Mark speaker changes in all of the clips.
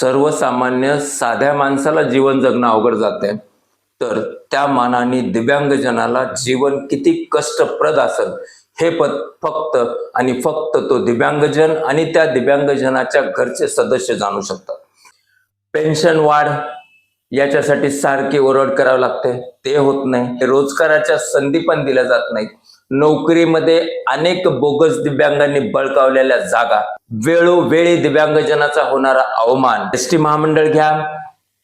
Speaker 1: सर्वसामान्य साध्या माणसाला जीवन जगणं अवघड जाते तर त्या मानाने दिव्यांगजनाला जीवन किती कष्टप्रद असेल हे पद फक्त आणि फक्त तो दिव्यांगजन आणि त्या दिव्यांगजनाच्या घरचे सदस्य जाणू शकतात. पेन्शन वाढ याच्यासाठी सारखी ओरड करावी लागते. ते होत नाही. रोजगाराच्या संधी पण दिल्या जात नाहीत. नोकरीमध्ये अनेक बोगस दिव्यांगांनी बळकावलेल्या जागा. वेळोवेळी दिव्यांगजनाचा होणारा अवमान. एस टी महामंडळ घ्या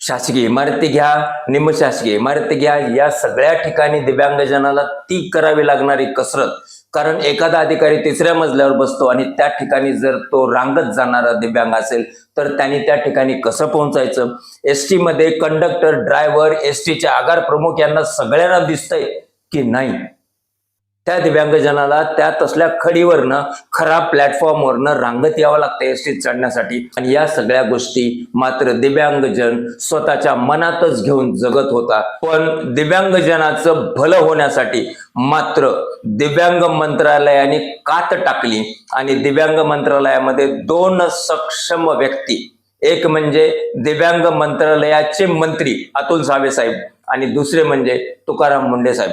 Speaker 1: शासकीय इमारती घ्या निमशासकीय इमारती घ्या या सगळ्या ठिकाणी दिव्यांगजनाला ती करावी लागणारी कसरत. कारण एखादा अधिकारी तिसऱ्या मजल्यावर बसतो आणि त्या ठिकाणी जर तो रांगत जाणारा दिव्यांग असेल तर त्यांनी त्या ठिकाणी कसं पोहोचायचं? एसमध्ये कंडक्टर ड्रायव्हर एस टीचे आगार प्रमुख यांना सगळ्यांना दिसतंय की नाही? त्या दिव्यांगजनाला त्या तसल्या खडीवरनं खराब प्लॅटफॉर्मवरनं रांगत यावं लागतं एस टीत चढण्यासाठी. आणि या सगळ्या गोष्टी मात्र दिव्यांगजन स्वतःच्या मनातच घेऊन जगत होता. पण दिव्यांगजनाचं भलं होण्यासाठी मात्र दिव्यांग मंत्रालयाने कात टाकली आणि दिव्यांग मंत्रालयामध्ये दोन सक्षम व्यक्ती. एक म्हणजे दिव्यांग मंत्रालयाचे मंत्री अतुल सावे साहेब आणि दुसरे म्हणजे तुकाराम मुंडे साहेब.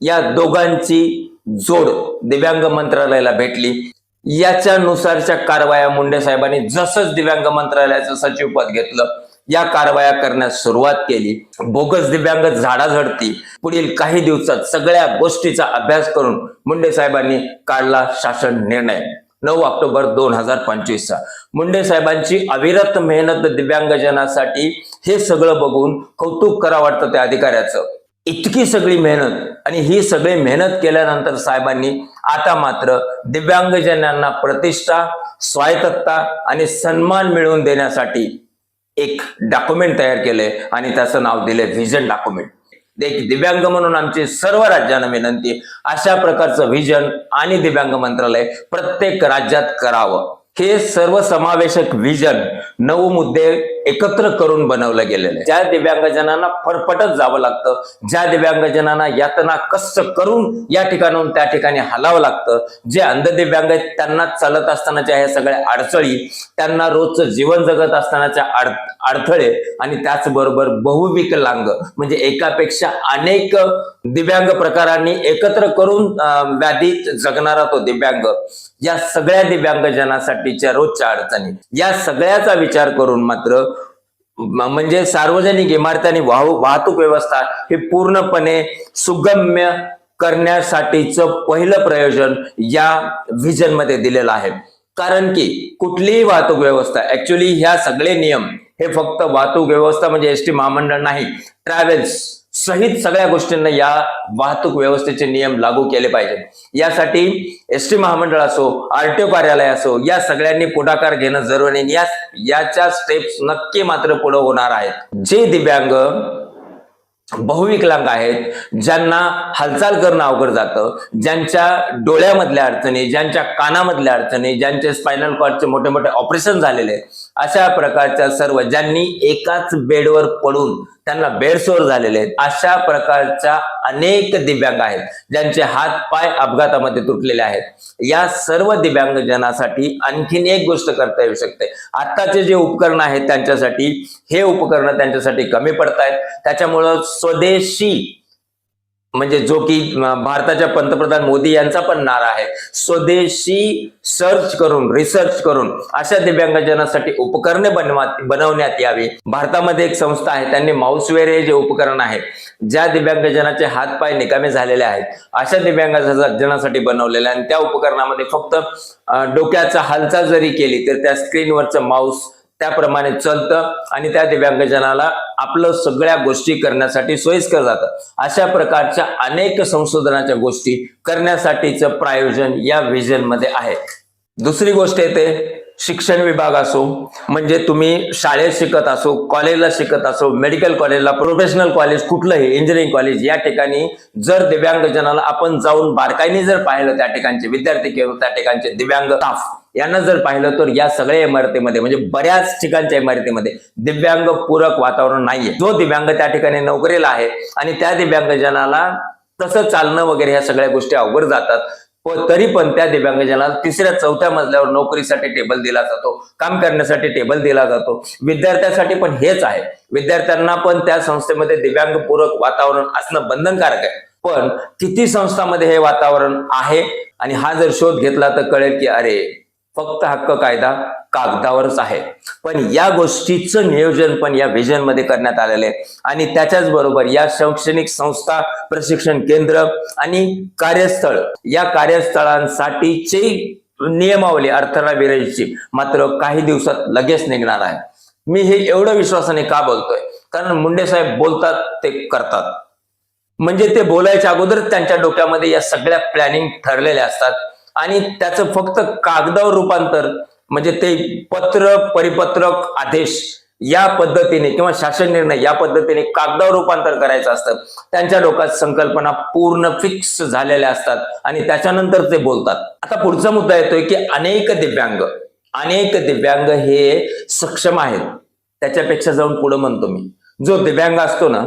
Speaker 1: या दोघांची जोड दिव्यांग मंत्रालयाला भेटली. याच्यानुसारच्या कारवाया मुंडे साहेबांनी जसंच दिव्यांग मंत्रालयाचं सचिव पद घेतलं या कारवाया करण्यास सुरुवात केली. बोगस दिव्यांग झाडाझडती पुढील काही दिवसात सगळ्या गोष्टीचा अभ्यास करून मुंडे साहेबांनी काढला शासन निर्णय. नऊ ऑक्टोबर दोन हजार पंचवीसचा. मुंडे साहेबांची अविरत मेहनत दिव्यांगजनासाठी हे सगळं बघून कौतुक करा वाटतं त्या अधिकाऱ्याचं. इतकी सगळी मेहनत आणि ही सगळी मेहनत केल्यानंतर साहेबांनी आता मात्र दिव्यांगजनांना प्रतिष्ठा स्वायत्तता आणि सन्मान मिळवून देण्यासाठी एक डॉक्युमेंट तयार केलंय आणि त्याचं नाव दिलंय व्हिजन डॉक्युमेंट एक दिव्यांग म्हणून आमची सर्व राज्यांना विनंती अशा प्रकारचं व्हिजन आणि दिव्यांग मंत्रालय प्रत्येक राज्यात करावं. हे सर्व समावेशक व्हिजन नऊ मुद्दे एकत्र करून बनवलं गेलेलं आहे. ज्या दिव्यांगजनांना फरफटत जावं लागतं ज्या दिव्यांगजनांना यातना कष्ट करून या ठिकाणाहून त्या ठिकाणी हलावं लागतं जे अंध दिव्यांग आहेत त्यांना चालत असतानाच्या ह्या सगळ्या अडचणी त्यांना रोजचं जीवन जगत असतानाच्या अडथळे आणि त्याचबरोबर बहुविकलांग म्हणजे एकापेक्षा अनेक दिव्यांग प्रकारांनी एकत्र करून व्याधी जगणारा तो दिव्यांग या सगळ्या दिव्यांगजनासाठीच्या रोजच्या अडचणी. या सगळ्याचा विचार करून मात्र म्हणजे सार्वजनिक इमारती वाहू वाहतूक व्यवस्था हे पूर्णपणे सुगम्य करण्यासाठीचं पहिलं प्रयोजन या व्हिजनमध्ये दिलेलं आहे. कारण की कुठलीही वाहतूक व्यवस्था ऍक्च्युली ह्या सगळे नियम हे फक्त वाहतूक व्यवस्था म्हणजे एस टी महामंडळ नाही ट्रॅव्हल्स सहित सगळ्या गोष्टींना या वाहतूक व्यवस्थेचे नियम लागू केले पाहिजेत. यासाठी एस टी महामंडळ असो आरटीओ कार्यालय असो या सगळ्यांनी पुढाकार घेणं जरुरी या याच्या स्टेप्स नक्की मात्र पुढे होणार आहेत. जे दिव्यांग बहुविकलांग आहेत ज्यांना हालचाल करणं अवघड जातं ज्यांच्या डोळ्यामधल्या अडचणी ज्यांच्या कानामधल्या अडचणी ज्यांचे स्पायनल कॉर्डचे मोठे मोठे ऑपरेशन झालेले आहेत, अशा प्रकारच्या सर्व ज्यांनी एकाच बेडवर पडून त्यांना बेडसोर झालेले आहेत अशा प्रकारच्या अनेक दिव्यांग आहेत ज्यांचे हात पाय अपघातामध्ये तुटलेले आहेत. या सर्व दिव्यांगजनासाठी आणखीन एक गोष्ट करता येऊ शकते. आत्ताचे जे उपकरण आहेत त्यांच्यासाठी हे उपकरण त्यांच्यासाठी कमी पडत आहेत त्याच्यामुळं स्वदेशी म्हणजे जो की भारताच्या पंतप्रधान मोदी यांचा पण नारा आहे. स्वदेशी सर्च करून रिसर्च करून अशा दिव्यांगजनासाठी उपकरणे बनवा बनवण्यात यावी. भारतामध्ये एक संस्था आहे त्यांनी माउसवेअर हे जे उपकरण आहे ज्या दिव्यांगजनाचे हात पाय निकामी झालेले आहेत अशा दिव्यांगजनासाठी बनवलेले आणि त्या उपकरणामध्ये फक्त डोक्याचा हालचाल जरी केली तर त्या स्क्रीनवरचं माऊस त्याप्रमाणे चलतं आणि त्या दिव्यांगजनाला आपलं सगळ्या गोष्टी करण्यासाठी सोयीस्कर जातं. अशा प्रकारच्या अनेक संशोधनाच्या गोष्टी करण्यासाठीचं प्रायोजन या व्हिजनमध्ये आहे. दुसरी गोष्ट येते शिक्षण विभाग असो म्हणजे तुम्ही शाळेत शिकत असो कॉलेजला शिकत असो मेडिकल कॉलेजला प्रोफेशनल कॉलेज कुठलंही इंजिनिअरिंग कॉलेज या ठिकाणी जर दिव्यांगजनाला आपण जाऊन बारकाईने जर पाहिलं त्या ठिकाणचे विद्यार्थी किंवा त्या ठिकाणचे दिव्यांग स्टाफ यांना जर पाहिलं तर या सगळ्या इमारतीमध्ये म्हणजे बऱ्याच ठिकाणच्या इमारतीमध्ये दिव्यांग पूरक वातावरण नाहीये. जो दिव्यांग त्या ठिकाणी नोकरीला आहे आणि त्या दिव्यांगजनाला तसं चालणं वगैरे ह्या सगळ्या गोष्टी अवघड जातात. पण तरी पण त्या दिव्यांगजनाला तिसऱ्या चौथ्या मजल्यावर नोकरीसाठी टेबल दिला जातो काम करण्यासाठी टेबल दिला जातो. विद्यार्थ्यांसाठी पण हेच आहे. विद्यार्थ्यांना पण त्या संस्थेमध्ये दिव्यांगपूरक वातावरण असणं बंधनकारक आहे. पण किती संस्थांमध्ये हे वातावरण आहे? आणि हा जर शोध घेतला तर कळेल की अरे फक्त हक्क कायदा कागदावरच आहे. पण या गोष्टीचं नियोजन पण या विजनमध्ये करण्यात आलेलं आहे. आणि त्याच्याच बरोबर या शैक्षणिक संस्था प्रशिक्षण केंद्र आणि कार्यस्थळ या कार्यस्थळांसाठीचे नियमावली अर्थाला विरायची मात्र काही दिवसात लगेच निघणार आहे. मी हे एवढं विश्वासाने का बोलतोय? कारण मुंडे साहेब बोलतात ते करतात. म्हणजे ते बोलायच्या अगोदर त्यांच्या डोक्यामध्ये या सगळ्या प्लॅनिंग ठरलेल्या असतात. आणि त्याचं फक्त कागदावर रूपांतर म्हणजे ते पत्र परिपत्रक आदेश या पद्धतीने किंवा शासन निर्णय या पद्धतीने कागदावर रूपांतर करायचं असतं. त्यांच्या डोक्यात संकल्पना पूर्ण फिक्स झालेल्या असतात आणि त्याच्यानंतर ते बोलतात. आता पुढचा मुद्दा येतोय की अनेक दिव्यांग अनेक दिव्यांग हे सक्षम आहेत. त्याच्यापेक्षा जाऊन पुढे म्हणतो मी. जो दिव्यांग असतो ना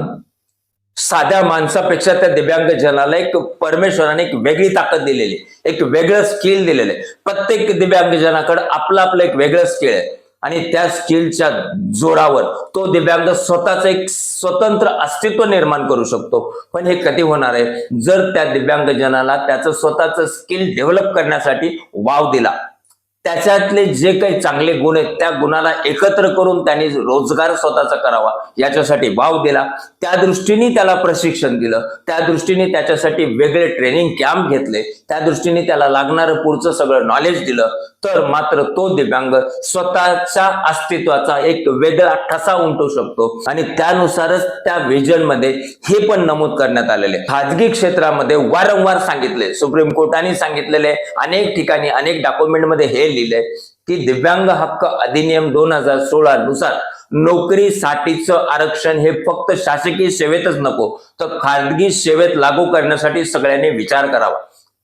Speaker 1: साध्या माणसापेक्षा त्या दिव्यांग जनाला एक परमेश्वराने एक वेगळी ताकद दिलेली एक वेगळं स्किल दिलेलं आहे. प्रत्येक दिव्यांग जनाकडे आपलं आपलं एक वेगळं स्किल आहे. आणि त्या स्किलच्या जोरावर तो दिव्यांग स्वतःच एक स्वतंत्र अस्तित्व निर्माण करू शकतो. पण हे कधी होणार आहे? जर त्या दिव्यांग जनाला त्याचं स्वतःच स्किल डेव्हलप करण्यासाठी वाव दिला त्याच्यातले जे काही चांगले गुण आहेत त्या गुणाला एकत्र करून त्यांनी रोजगार स्वतःचा करावा याच्यासाठी वाव दिला. त्या दृष्टीने त्याला प्रशिक्षण दिलं. त्या दृष्टीने त्याच्यासाठी वेगळे ट्रेनिंग कॅम्प घेतले. त्या दृष्टीने त्याला लागणारं पुढचं सगळं नॉलेज दिलं. तर मात्र तो दिव्यांग स्वतःच्या अस्तित्वाचा एक वेगळा ठसा उमटू शकतो. आणि त्यानुसारच त्या व्हिजनमध्ये मध्ये हे पण नमूद करण्यात आलेले. खाजगी क्षेत्रामध्ये वारंवार सांगितले सुप्रीम कोर्टाने सांगितलेले अनेक ठिकाणी अनेक डॉक्युमेंटमध्ये मध्ये हे लिहिलंय की दिव्यांग हक्क अधिनियम दोन हजार सोळा नुसार नोकरीसाठीचं आरक्षण हे फक्त शासकीय सेवेतच नको तर खाजगी सेवेत लागू करण्यासाठी सगळ्यांनी विचार करावा.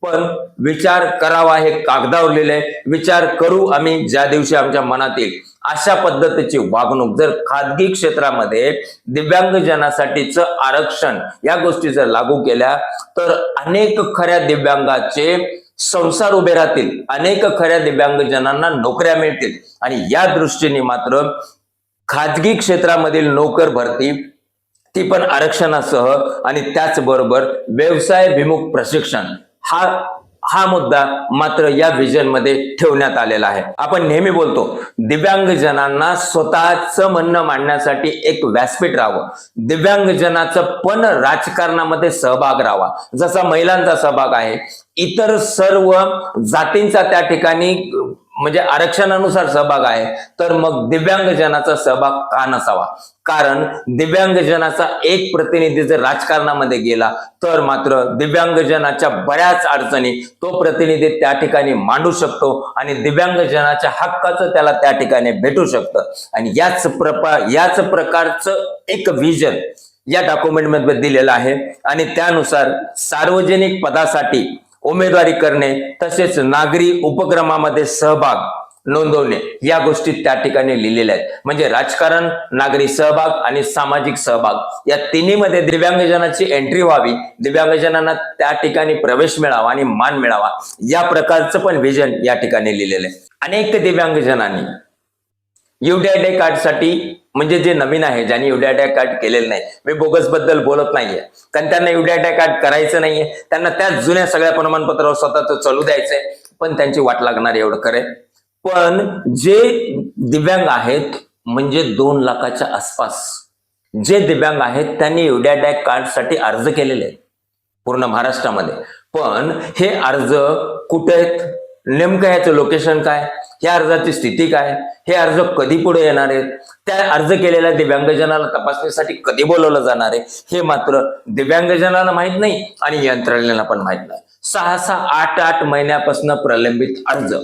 Speaker 1: पण विचार करावा हे कागदावर लिहिलंय विचार करू आम्ही ज्या दिवशी आमच्या मनात येईल. अशा पद्धतीची वागणूक जर खाजगी क्षेत्रामध्ये दिव्यांगजनासाठीच आरक्षण या गोष्टी जर लागू केल्या तर अनेक खऱ्या दिव्यांगाचे संसार उभे राहतील. अनेक खऱ्या दिव्यांगजनांना नोकऱ्या मिळतील. आणि या दृष्टीने मात्र खाजगी क्षेत्रामधील नोकर भरती ती पण आरक्षणासह आणि त्याचबरोबर व्यवसाय विमुख प्रशिक्षण हा हा मुद्दा मात्र या व्हिजनमध्ये ठेवण्यात आलेला आहे. आपण नेहमी बोलतो दिव्यांगजनांना स्वतःच म्हणणं मांडण्यासाठी एक व्यासपीठ राहावं. दिव्यांगजनाचं पण राजकारणामध्ये सहभाग राहावा. जसा महिलांचा सहभाग आहे इतर सर्व जातींचा त्या ठिकाणी म्हणजे आरक्षणानुसार सहभाग आहे तर मग दिव्यांगजनाचा सहभाग का नसावा? कारण दिव्यांगजनाचा एक प्रतिनिधी जर राजकारणामध्ये गेला तर मात्र दिव्यांगजनाच्या बऱ्याच अडचणी तो प्रतिनिधी त्या ठिकाणी मांडू शकतो आणि दिव्यांगजनाच्या हक्काचं त्याला त्या ठिकाणी भेटू शकतं. आणि याच प्रपा याच प्रकारचं एक विजन या डॉक्युमेंटमध्ये दिलेलं आहे. आणि त्यानुसार सार्वजनिक पदासाठी उमेदवारी करणे तसेच नागरी उपक्रमामध्ये सहभाग नोंदवणे या गोष्टी त्या ठिकाणी लिहिलेल्या आहेत. म्हणजे राजकारण नागरी सहभाग आणि सामाजिक सहभाग या तिन्हीमध्ये दिव्यांगजनाची एंट्री व्हावी दिव्यांगजनांना त्या ठिकाणी प्रवेश मिळावा आणि मान मिळावा या प्रकारचं पण विजन या ठिकाणी लिहिलेलं आहे. अनेक दिव्यांगजनांनी युडीआयडी कार्डसाठी म्हणजे जे नवीन आहे ज्यांनी युडीआयडी कार्ड केलेलं नाही मी बोगसबद्दल बोलत नाहीये. कारण त्यांना युडीआयडी कार्ड करायचं नाहीये. त्यांना त्या जुन्या सगळ्या प्रमाणपत्रावर स्वतःच चालू द्यायचंय पण त्यांची वाट लागणार एवढं खरंय पण जे दिव्यांग आहेत म्हणजे दोन लाखाच्या आसपास जे दिव्यांग आहेत त्यांनी युडीआयडी कार्डसाठी अर्ज केलेले आहेत. पूर्ण महाराष्ट्रामध्ये. पण हे अर्ज कुठे आहेत? नेमकं ह्याचं लोकेशन काय? या अर्जाची स्थिती काय? हे अर्ज कधी पुढे येणार आहेत? त्या अर्ज केलेल्या दिव्यांगजनाला तपासणीसाठी कधी बोलवलं जाणार आहे? हे मात्र दिव्यांगजनाला माहीत नाही आणि यंत्रणेला पण माहीत नाही. सहा सहा आठ आठ महिन्यापासून प्रलंबित अर्ज.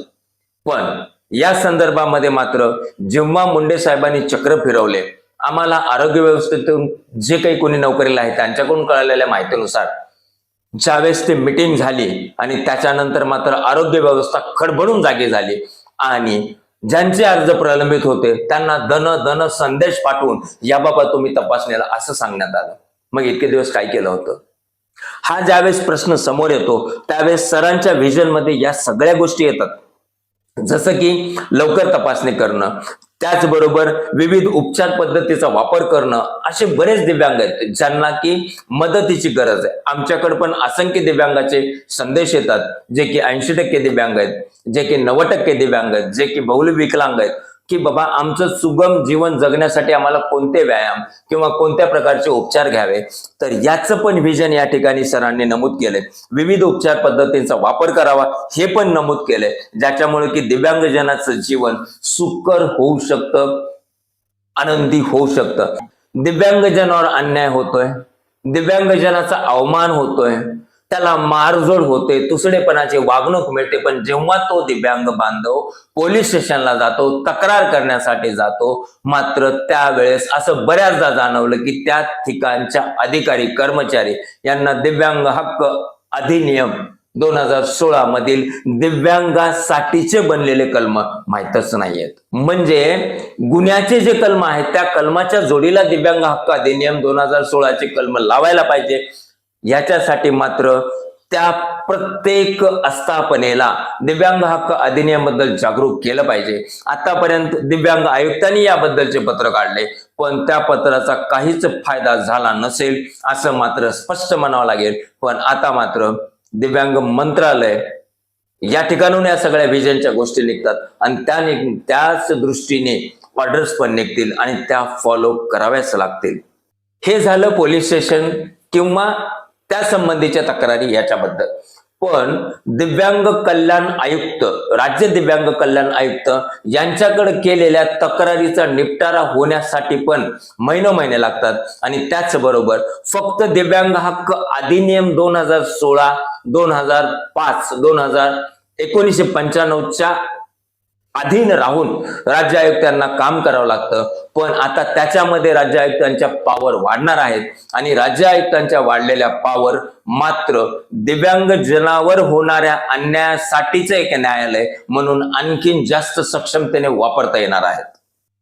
Speaker 1: पण या संदर्भामध्ये मात्र जेव्हा मुंडे साहेबांनी चक्र फिरवले. आम्हाला आरोग्य व्यवस्थेतून जे काही कोणी नोकरीला आहे त्यांच्याकडून कळलेल्या माहितीनुसार ज्यावेळेस ते मिटिंग झाली आणि त्याच्यानंतर मात्र आरोग्य व्यवस्था खडबडून जागी झाली आणि ज्यांचे अर्ज प्रलंबित होते त्यांना धन धन संदेश पाठवून याबाबत तुम्ही तपासण्याला असं सांगण्यात आलं. मग इतके दिवस काय केलं होतं? हा ज्यावेळेस प्रश्न समोर येतो त्यावेळेस सरांच्या व्हिजनमध्ये या सगळ्या गोष्टी येतात. जसं की लवकर तपासणी करणं त्याचबरोबर विविध उपचार पद्धतीचा वापर करणं असे बरेच दिव्यांग आहेत ज्यांना की मदतीची गरज आहे. आमच्याकडे पण असंख्य दिव्यांगाचे संदेश येतात जे की ऐंशी टक्के दिव्यांग आहेत जे की नव्वद टक्के दिव्यांग आहेत जे की बहुल विकलांग आहेत. की बाबा आमचं सुगम जीवन जगण्यासाठी आम्हाला कोणते व्यायाम किंवा कोणत्या प्रकारचे उपचार घ्यावे? तर याचं पण विजन या ठिकाणी सरांनी नमूद केलंय. विविध उपचार पद्धतींचा वापर करावा हे पण नमूद केलंय. ज्याच्यामुळे की दिव्यांगजनाचं जीवन सुकर होऊ शकतं आनंदी होऊ शकतं. दिव्यांगजनावर अन्याय होतोय. दिव्यांगजनाचा अवमान होतोय. त्याला मारझोड होते तुसडेपणाची वागणूक मिळते पण जेव्हा तो दिव्यांग बांधव पोलीस स्टेशनला जातो तक्रार करण्यासाठी जातो मात्र त्यावेळेस असं बऱ्याचदा जाणवलं की त्या ठिकाणच्या अधिकारी कर्मचारी यांना दिव्यांग हक्क अधिनियम दोन हजार सोळा मधील दिव्यांगासाठीचे बनलेले कलम माहीतच नाहीयेत. म्हणजे गुन्ह्याचे जे कलम आहेत त्या कलमाच्या जोडीला दिव्यांग हक्क अधिनियम दोन हजार सोळाचे कलम लावायला पाहिजे. याच्यासाठी मात्र त्या प्रत्येक आस्थापनेला दिव्यांग हक्क अधिनियमाबद्दल जागरूक केलं पाहिजे. आतापर्यंत दिव्यांग आयुक्तांनी याबद्दलचे पत्र काढले पण त्या पत्राचा काहीच फायदा झाला नसेल असं मात्र स्पष्ट म्हणावं लागेल. पण आता मात्र दिव्यांग मंत्रालय या ठिकाणून या सगळ्या विजनच्या गोष्टी निघतात आणि त्या निघ- त्याच दृष्टीने ऑर्डर्स पण निघतील आणि त्या फॉलो कराव्याच लागतील. हे झालं पोलीस स्टेशन किंवा त्या संबंधीच्या तक्रारी याच्याबद्दल. पण दिव्यांग कल्याण आयुक्त राज्य दिव्यांग कल्याण आयुक्त यांच्याकडे केलेल्या तक्रारीचा निपटारा होण्यासाठी पण महिनो महिने लागतात. आणि त्याचबरोबर फक्त दिव्यांग हक्क अधिनियम दोन हजार सोळा दोन हजार पाच दोन हजार एकोणीसशे पंच्याण्णवच्या अधीन राहून राज्य आयुक्तांना काम करावं लागतं. पण आता त्याच्यामध्ये राज्य आयुक्तांच्या पॉवर वाढणार आहेत आणि राज्य आयुक्तांच्या वाढलेल्या पॉवर मात्र दिव्यांग जनावर होणाऱ्या अन्यायासाठीचं एक न्यायालय म्हणून आणखीन जास्त सक्षमतेने वापरता येणार आहेत.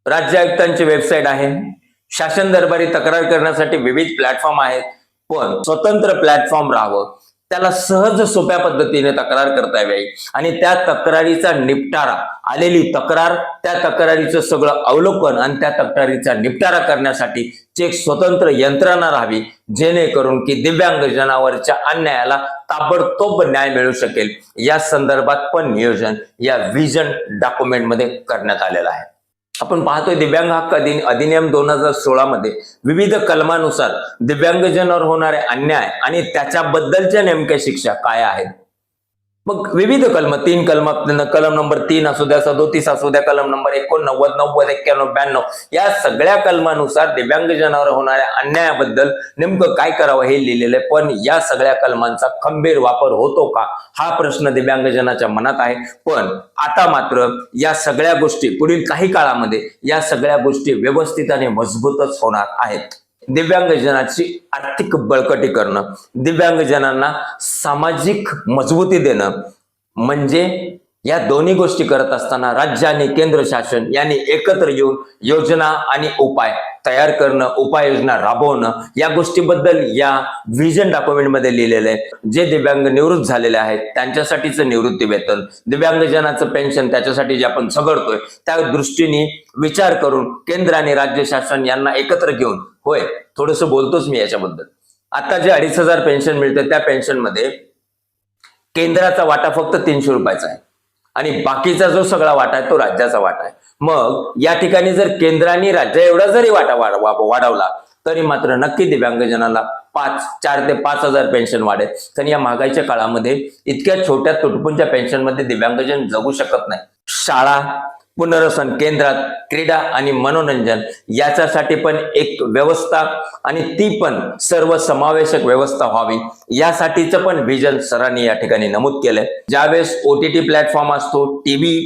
Speaker 1: राज्य आयुक्तांची वेबसाईट आहे. शासन दरबारी तक्रार करण्यासाठी विविध प्लॅटफॉर्म आहेत. पण स्वतंत्र प्लॅटफॉर्म राहावं. त्याला सहज सोप्या पद्धतीने तक्रार करता यावी आणि त्या तक्रारीचा निपटारा आलेली तक्रार त्या तक्रारीचं सगळं अवलोकन आणि त्या तक्रारीचा निपटारा करण्यासाठी एक स्वतंत्र यंत्रणा राहावी जेणेकरून की दिव्यांग जनावरच्या अन्यायाला ताबडतोब न्याय मिळू शकेल. या संदर्भात पण नियोजन या व्हिजन डॉक्युमेंटमध्ये करण्यात आलेलं आहे. आपण पाहतोय दिव्यांग हक्क अधिनियम दोन हजार सोळा मध्ये विविध कलमानुसार दिव्यांगजनावर होणारे अन्याय आणि त्याच्याबद्दलच्या नेमक्या शिक्षा काय आहेत? मग विविध कलम तीन कलम कलम नंबर तीन असू द्या सदोतीस असू द्या कलम नंबर एकोणनव्वद नव्वद एक्क्याण्णव ब्याण्णव या सगळ्या कलमानुसार दिव्यांगजनावर होणाऱ्या अन्यायाबद्दल नेमकं काय करावं हे लिहिलेलं आहे. पण या सगळ्या कलमांचा खंबीर वापर होतो का? हा प्रश्न दिव्यांगजनाच्या मनात आहे. पण आता मात्र या सगळ्या गोष्टी पुढील काही काळामध्ये या सगळ्या गोष्टी व्यवस्थित आणि मजबूतच होणार आहेत. दिव्यांगजनाची आर्थिक बळकटी करणं दिव्यांगजनांना सामाजिक मजबूती देणं म्हणजे या दोन्ही गोष्टी करत असताना राज्य आणि केंद्र शासन यांनी एकत्र येऊन योजना आणि उपाय तयार करणं उपाययोजना राबवणं या गोष्टीबद्दल या व्हिजन डॉक्युमेंटमध्ये लिहिलेलं आहे. जे दिव्यांग निवृत्त झालेले आहेत त्यांच्यासाठीचं निवृत्ती वेतन दिव्यांगजनाचं पेन्शन त्याच्यासाठी जे आपण झगडतोय त्या दृष्टीने विचार करून केंद्र आणि राज्य शासन यांना एकत्र घेऊन होय थोडंसं बोलतोच मी याच्याबद्दल. आता जे अडीच हजार पेन्शन मिळते त्या पेन्शनमध्ये केंद्राचा वाटा फक्त तीनशे रुपयाचा आहे. आणि बाकीचा जो सगळा वाटा आहे तो राज्याचा वाटा आहे. मग या ठिकाणी जर केंद्राने राज्या एवढा जरी वाटा वाढवला तरी मात्र नक्की दिव्यांगजनाला पाच चार ते पाच हजार पेन्शन वाढेल. कारण या महागाईच्या काळामध्ये इतक्या छोट्या तुटपुंच्या पेन्शनमध्ये दिव्यांगजन जगू शकत नाही. शाळा पुनर्वसन केंद्रात क्रीडा आणि मनोरंजन याच्यासाठी पण एक व्यवस्था आणि ती पण सर्व समावेशक व्यवस्था व्हावी. यासाठीचं पण विजन सरांनी या ठिकाणी नमूद केलंय. ज्यावेळेस ओटीटी प्लॅटफॉर्म असतो टीव्ही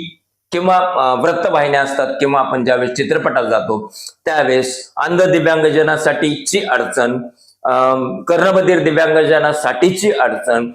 Speaker 1: किंवा वृत्तवाहिन्या असतात किंवा आपण ज्यावेळेस चित्रपटात जातो त्यावेळेस अंध दिव्यांगजनासाठीची अडचण अं, कर्णबधीर दिव्यांगजनासाठीची अडचण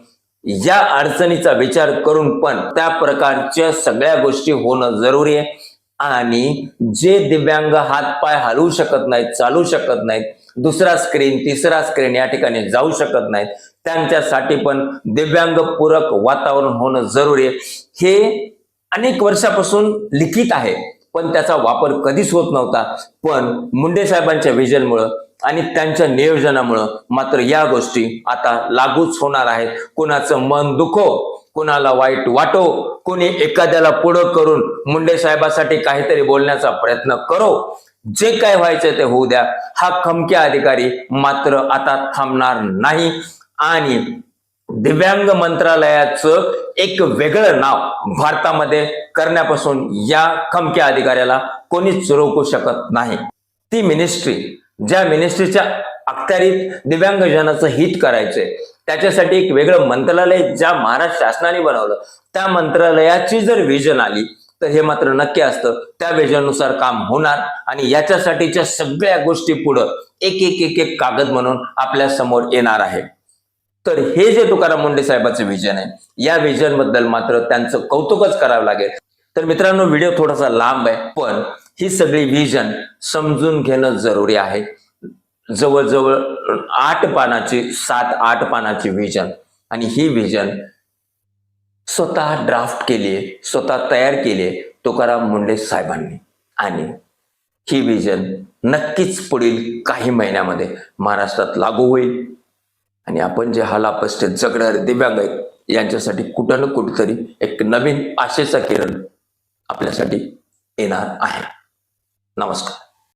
Speaker 1: या अडचणीचा विचार करून पण त्या प्रकारच्या सगळ्या गोष्टी होणं जरुरी आहे. आणि जे दिव्यांग हातपाय हलवू शकत नाहीत चालू शकत नाहीत दुसरा स्क्रीन तिसरा स्क्रीन या ठिकाणी जाऊ शकत नाहीत त्यांच्यासाठी पण दिव्यांग पूरक वातावरण होणं जरुरी आहे. हे अनेक वर्षापासून लिखित आहे. पण त्याचा वापर कधीच होत नव्हता. पण मुंडे साहेबांच्या विजनमुळं आणि त्यांच्या नियोजनामुळं मात्र या गोष्टी आता लागूच होणार आहेत. कुणाचं मन दुखो कुणाला वाईट वाटो कुणी एखाद्याला पुढं करून मुंडे साहेबासाठी काहीतरी बोलण्याचा प्रयत्न करो. जे काय व्हायचं ते होऊ द्या. हा खमक्या अधिकारी मात्र आता थांबणार नाही. आणि दिव्यांग मंत्रालयाचं एक वेगळं नाव भारतामध्ये करण्यापासून या खमक्या अधिकाऱ्याला कोणीच रोखू शकत नाही. ती मिनिस्ट्री ज्या मिनिस्ट्रीच्या अखत्यारीत दिव्यांगजनाचं हित करायचंय त्याच्यासाठी एक वेगळं मंत्रालय ज्या महाराष्ट्र शासनाने बनवलं त्या मंत्रालयाची जर विजन आली तर हे मात्र नक्की असतं. त्या विजननुसार काम होणार आणि याच्यासाठीच्या सगळ्या गोष्टी पुढं एक एक एक एक कागद म्हणून आपल्यासमोर येणार आहे. तर हे जे तुकाराम मुंडे साहेबाचं विजन आहे या विजनबद्दल मात्र त्यांचं कौतुकच करावं लागेल. तर मित्रांनो व्हिडिओ थोडासा लांब आहे पण ही सगळी विजन समजून घेणं जरुरी आहे. जवळजवळ आठ पानाची सात आठ पानाची विजन आणि ही विजन स्वतः ड्राफ्ट केली आहे स्वतः तयार केली आहे तुकाराम मुंडे साहेबांनी. आणि ही विजन नक्कीच पुढील काही महिन्यामध्ये महाराष्ट्रात लागू होईल. आणि आपण जे हालापस्ते जगणारे दिव्यांग आहेत यांच्यासाठी कुठं ना कुठंतरी एक नवीन आशेचा किरण आपल्यासाठी येणार आहे. नमस्कार.